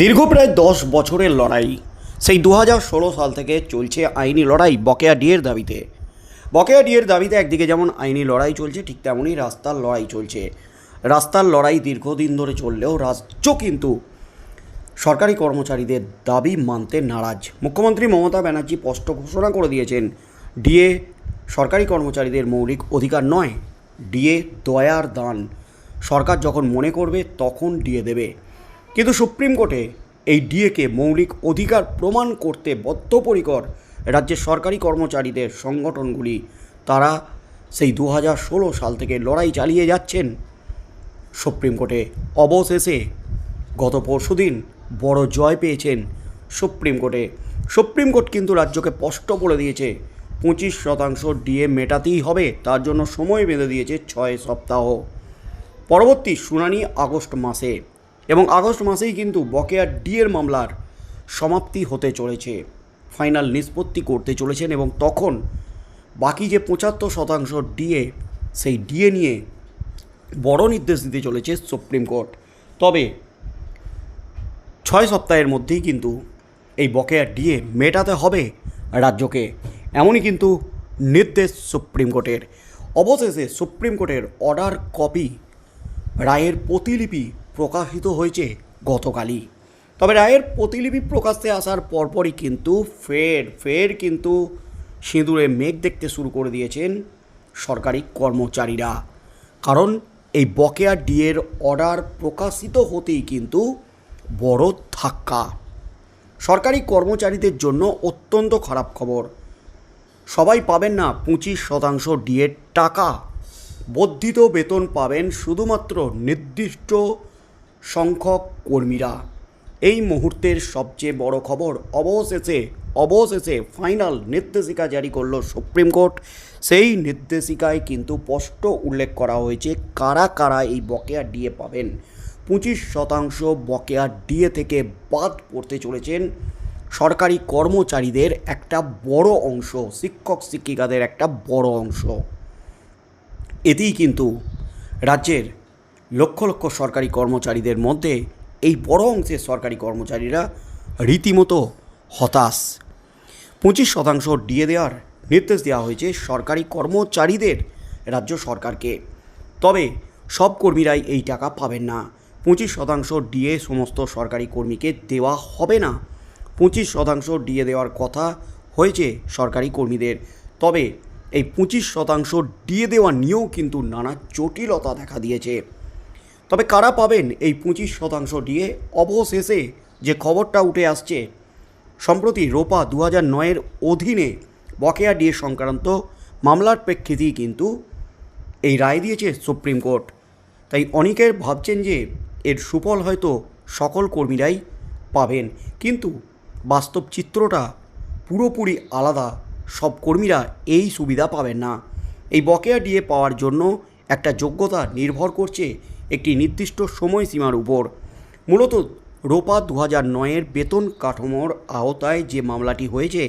দীর্ঘ প্রায় দশ বছরের লড়াই। সেই দু হাজার ষোলো সাল থেকে চলছে আইনি লড়াই বকেয়া ডিয়ের দাবিতে। বকেয়া ডিয়ের দাবিতে একদিকে যেমন আইনি লড়াই চলছে, ঠিক তেমনই রাস্তার লড়াই চলছে। রাস্তার লড়াই দীর্ঘদিন ধরে চললেও রাজ্য কিন্তু সরকারি কর্মচারীদের দাবি মানতে নারাজ। মুখ্যমন্ত্রী মমতা ব্যানার্জি স্পষ্ট ঘোষণা করে দিয়েছেন, ডিএ সরকারি কর্মচারীদের মৌলিক অধিকার নয়, ডিএ দয়ার দান। সরকার যখন মনে করবে, তখন ডিএ দেবে। কিন্তু সুপ্রিম কোর্টে এই ডিএকে মৌলিক অধিকার প্রমাণ করতে বদ্ধপরিকর রাজ্যের সরকারি কর্মচারীদের সংগঠনগুলি। তারা সেই দু হাজার ষোলো সাল থেকে লড়াই চালিয়ে যাচ্ছেন। সুপ্রিম কোর্টে অবশেষে গত পরশুদিন বড় জয় পেয়েছেন সুপ্রিম কোর্টে। সুপ্রিম কোর্ট কিন্তু রাজ্যকে স্পষ্ট বলে দিয়েছে, পঁচিশ শতাংশ ডিএ মেটাতেই হবে, তার জন্য সময় বেঁধে দিয়েছে ছয় সপ্তাহ। পরবর্তী শুনানি আগস্ট মাসে। এবং আগস্ট মাসেই কিন্তু বকেয়া ডিএর মামলার সমাপ্তি হতে চলেছে। ফাইনাল নিষ্পত্তি করতে চলেছেন এবং তখন বাকি যে পঁচাত্তর শতাংশ ডিএ সেই ডিএ নিয়ে বড় নির্দেশ দিতে চলেছে সুপ্রিম কোর্ট। তবে ছয় সপ্তাহের মধ্যেই কিন্তু এই বকেয়া ডিএ মেটাতে হবে রাজ্যকে। এমনই কিন্তু নির্দেশ সুপ্রিম কোর্টের। অবশেষে সুপ্রিম কোর্টের অর্ডার কপি রায়ের প্রতিলিপি প্রকাশিত হয়েছে গতকালই। তবে রায়ের প্রতিলিপি প্রকাশ্যে আসার পরপরই কিন্তু ফের ফের কিন্তু সিঁদুরে মেঘ দেখতে শুরু করে দিয়েছেন সরকারি কর্মচারীরা। কারণ এই বকেয়া ডিএর অর্ডার প্রকাশিত হতেই কিন্তু বড় ধাক্কা। সরকারি কর্মচারীদের জন্য অত্যন্ত খারাপ খবর। সবাই পাবেন না পঁচিশ শতাংশ ডিএর টাকা। বর্ধিত বেতন পাবেন শুধুমাত্র নির্দিষ্ট সংখ্যক কর্মীরা। এই মুহূর্তের সবচেয়ে বড় খবর, অবশেষে অবশেষে ফাইনাল নির্দেশিকা জারি করল সুপ্রিম কোর্ট। সেই নির্দেশিকায় কিন্তু স্পষ্ট উল্লেখ করা হয়েছে কারা কারা এই বকেয়া ডিএ পাবেন। পঁচিশ শতাংশ বকেয়া ডিএ থেকে বাদ পড়তে চলেছেন সরকারি কর্মচারীদের একটা বড় অংশ, শিক্ষক শিক্ষিকাদের একটা বড় অংশ। এতেই কিন্তু রাজ্যের লক্ষ লক্ষ সরকারি কর্মচারীদের মধ্যে এই বড় অংশের সরকারি কর্মচারীরা রীতিমতো হতাশ। পঁচিশ শতাংশ ডিএ দেওয়ার নির্দেশ দেওয়া হয়েছে সরকারি কর্মচারীদের রাজ্য সরকারকে। তবে সব কর্মীরাই এই টাকা পাবেন না। পঁচিশ শতাংশ ডিএ সমস্ত সরকারি কর্মীকে দেওয়া হবে না। পঁচিশ শতাংশ ডিএ দেওয়ার কথা হয়েছে সরকারি কর্মীদের। তবে এই পঁচিশ শতাংশ ডিএ দেওয়া নিয়েও কিন্তু নানা জটিলতা দেখা দিয়েছে। তবে কারা পাবেন এই পঁচিশ শতাংশ ডিএ অবশেষে যে খবরটা উঠে আসছে, সম্প্রতি রোপা দু হাজার নয়ের অধীনে বকেয়া ডিএ সংক্রান্ত মামলার প্রেক্ষিতেই কিন্তু এই রায় দিয়েছে সুপ্রিম কোর্ট। তাই অনেকের ভাবছেন যে এর সুফল হয়তো সকল কর্মীরাই পাবেন। কিন্তু বাস্তব চিত্রটা পুরোপুরি আলাদা। সব কর্মীরা এই সুবিধা পাবেন না। এই বকেয়া ডিএ পাওয়ার জন্য একটা যোগ্যতা নির্ভর করছে একটি নির্দিষ্ট সময়সীমার উপর। মূলত রোপা দু হাজার নয়ের বেতন কাঠামোর আওতায় যে মামলাটি হয়েছে,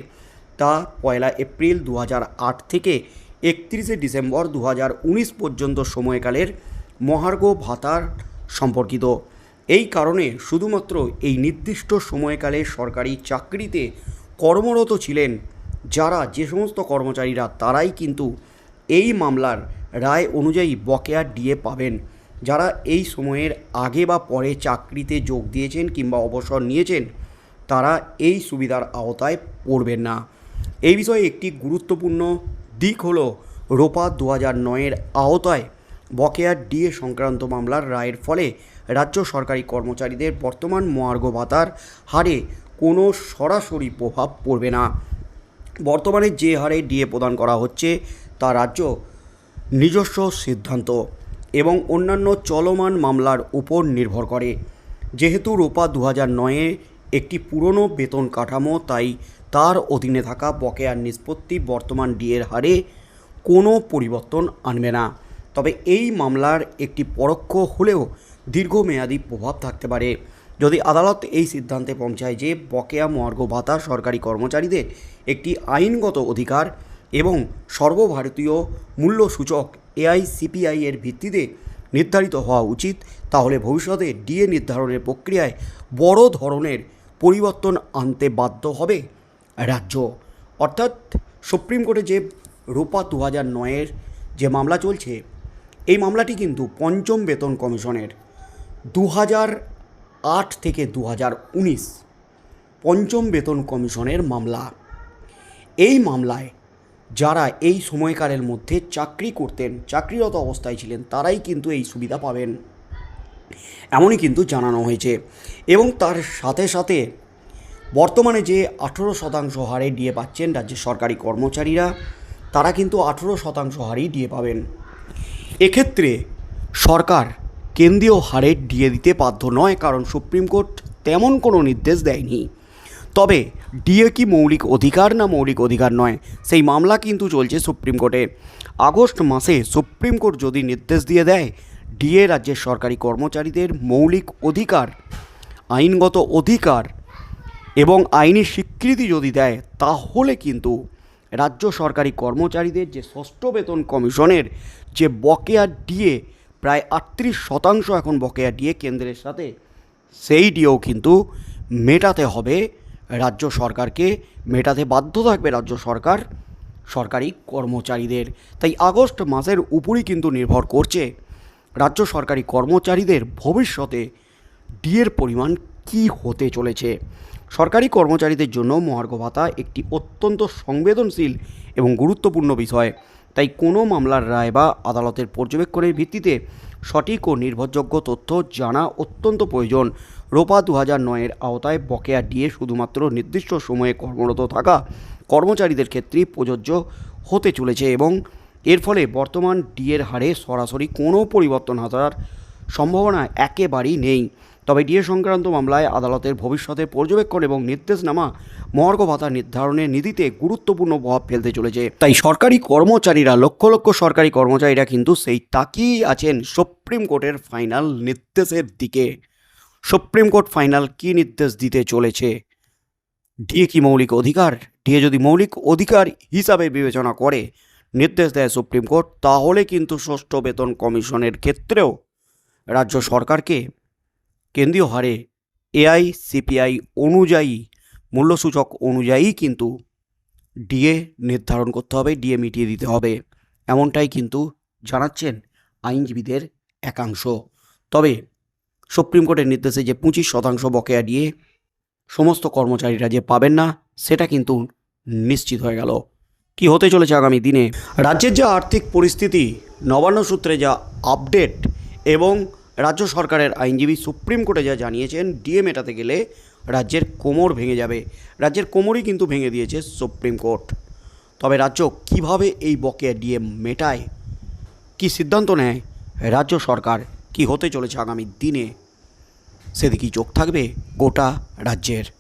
তা পয়লা এপ্রিল দু আট থেকে একত্রিশে ডিসেম্বর দু উনিশ পর্যন্ত সময়কালের মহার্ঘ ভাতার সম্পর্কিত। এই কারণে শুধুমাত্র এই নির্দিষ্ট সময়কালে সরকারি চাকরিতে কর্মরত ছিলেন যারা যে সমস্ত কর্মচারীরা, তারাই কিন্তু এই মামলার রায় অনুযায়ী বকেয়া ডিএ পাবেন। যারা এই সময়ের আগে বা পরে চাকরিতে যোগ দিয়েছেন কিংবা অবসর নিয়েছেন, তারা এই সুবিধার আওতায় পড়বেন না। এই বিষয়ে একটি গুরুত্বপূর্ণ দিক হল রোপা দু হাজার নয়ের আওতায় বকেয়া ডিএ সংক্রান্ত মামলার রায়ের ফলে রাজ্য সরকারি কর্মচারীদের বর্তমান মহার্ঘ ভাতার হারে কোনো সরাসরি প্রভাব পড়বে না। বর্তমানে যে হারে ডিএ প্রদান করা হচ্ছে, তা রাজ্য নিজস্ব সিদ্ধান্ত। এবং অন্যান্য চলমান মামলার উপর নির্ভর করে। যেহেতু রোপা দু হাজার নয়ে একটি পুরনো বেতন কাঠামো, তাই তার অধীনে থাকা বকেয়ার নিষ্পত্তি বর্তমান ডিএর হারে কোনো পরিবর্তন আনবে না। তবে এই মামলার একটি পরোক্ষ হলেও দীর্ঘমেয়াদী প্রভাব থাকতে পারে। যদি আদালত এই সিদ্ধান্তে পৌঁছায় যে বকেয়া মহার্ঘ ভাতা সরকারি কর্মচারীদের একটি আইনগত অধিকার এবং সর্বভারতীয় মূল্য সূচক এআইসিপিআই এর ভিত্তিতে নির্ধারিত হওয়া উচিত। তাহলে ভবিষ্যতে ডিএ নির্ধারণের প্রক্রিয়ায় বড় ধরনের পরিবর্তন আনতে বাধ্য হবে রাজ্য। অর্থাৎ সুপ্রিম কোর্টে যে রূপা দু হাজার নয়ের যে মামলা চলছে, এই মামলাটি কিন্তু পঞ্চম বেতন কমিশনের। দু হাজার আট থেকে দু হাজার উনিশ পঞ্চম বেতন কমিশনের মামলা। এই মামলায় যারা এই সময়কালের মধ্যে চাকরি করতেন, চাকরিরত অবস্থায় ছিলেন, তারাই কিন্তু এই সুবিধা পাবেন। এমনই কিন্তু জানানো হয়েছে। এবং তার সাথে সাথে বর্তমানে যে আঠেরো শতাংশ হারে ডিএ পাচ্ছেন রাজ্যের সরকারি কর্মচারীরা, তারা কিন্তু আঠেরো শতাংশ হারেই ডিএ পাবেন। এক্ষেত্রে সরকার কেন্দ্রীয় হারে ডিএ দিতে বাধ্য নয়, কারণ সুপ্রিম কোর্ট তেমন কোনো নির্দেশ দেয়নি। তবে ডিএ কি মৌলিক অধিকার না মৌলিক অধিকার নয়, সেই মামলা কিন্তু চলছে সুপ্রিম কোর্টে। আগস্ট মাসে সুপ্রিম কোর্ট যদি নির্দেশ দিয়ে দেয়, ডিএ রাজ্যের সরকারি কর্মচারীদের মৌলিক অধিকার, আইনগত অধিকার এবং আইনি স্বীকৃতি যদি দেয়, তাহলে কিন্তু রাজ্য সরকারি কর্মচারীদের যে ষষ্ঠ বেতন কমিশনের যে বকেয়া ডিএ, প্রায় আটত্রিশ শতাংশ এখন বকেয়া ডিএ কেন্দ্রের সাথে, সেই ডিএও কিন্তু মেটাতে হবে রাজ্য সরকারকে মেটাতে বাধ্য থাকবে রাজ্য সরকার, সরকারি কর্মচারীদের। তাই আগস্ট মাসের উপরই কিন্তু নির্ভর করছে রাজ্য সরকারি কর্মচারীদের ভবিষ্যতে ডিএর পরিমাণ কি হতে চলেছে। সরকারি কর্মচারীদের জন্য মহার্ঘ ভাতা একটি অত্যন্ত সংবেদনশীল এবং গুরুত্বপূর্ণ বিষয়। তাই কোনো মামলার রায় বা আদালতের পর্যবেক্ষণের ভিত্তিতে সঠিক ও নির্ভরযোগ্য তথ্য জানা অত্যন্ত প্রয়োজন। রোপা দু হাজার নয়ের আওতায় বকেয়া ডিএ শুধুমাত্র নির্দিষ্ট সময়ে কর্মরত থাকা কর্মচারীদের ক্ষেত্রেই প্রযোজ্য হতে চলেছে এবং এর ফলে বর্তমান ডিএর হারে সরাসরি কোনো পরিবর্তন আসার সম্ভাবনা একেবারেই নেই। তবে ডিএ সংক্রান্ত মামলায় আদালতের ভবিষ্যতে পর্যবেক্ষণ এবং নির্দেশনামা মহার্ঘ ভাতা নির্ধারণের নীতিতে গুরুত্বপূর্ণ প্রভাব ফেলতে চলেছে। তাই সরকারি কর্মচারীরা, লক্ষ লক্ষ সরকারি কর্মচারীরা কিন্তু সেই তাকিয়েই আছেন সুপ্রিম কোর্টের ফাইনাল নির্দেশের দিকে। সুপ্রিম কোর্ট ফাইনাল কী নির্দেশ দিতে চলেছে? ডিএ কি মৌলিক অধিকার? ডিএ যদি মৌলিক অধিকার হিসাবে বিবেচনা করে নির্দেশ দেয় সুপ্রিম কোর্ট, তাহলে কিন্তু ষষ্ঠ বেতন কমিশনের ক্ষেত্রেও রাজ্য সরকারকে কেন্দ্রীয় হারে এআই, সিপিআই অনুযায়ী, মূল্যসূচক অনুযায়ী কিন্তু ডিএ নির্ধারণ করতে হবে, ডিএ মিটিয়ে দিতে হবে। এমনটাই কিন্তু জানাচ্ছেন আইনজীবীদের একাংশ। তবে সুপ্রিম কোর্টের নির্দেশে যে পঁচিশ শতাংশ বকেয়া ডিএ সমস্ত কর্মচারীরা যে পাবেন না, সেটা কিন্তু নিশ্চিত হয়ে গেল। কি হতে চলেছে আগামী দিনে? রাজ্যের যা আর্থিক পরিস্থিতি, নবান্ন সূত্রে যা আপডেট এবং রাজ্য সরকারের আইনজীবী সুপ্রিম কোর্টে যা জানিয়েছেন ডিএ মেটাতে গেলে রাজ্যের কোমর ভেঙে যাবে। রাজ্যের কোমরই কিন্তু ভেঙে দিয়েছে সুপ্রিম কোর্ট। তবে রাজ্য কীভাবে এই বকেয়া ডিএ মেটায়? কি সিদ্ধান্ত নেয়? রাজ্য সরকার কি হতে চলেছে আগামী দিনে? সেদিকেই চোখ থাকবে গোটা রাজ্যের।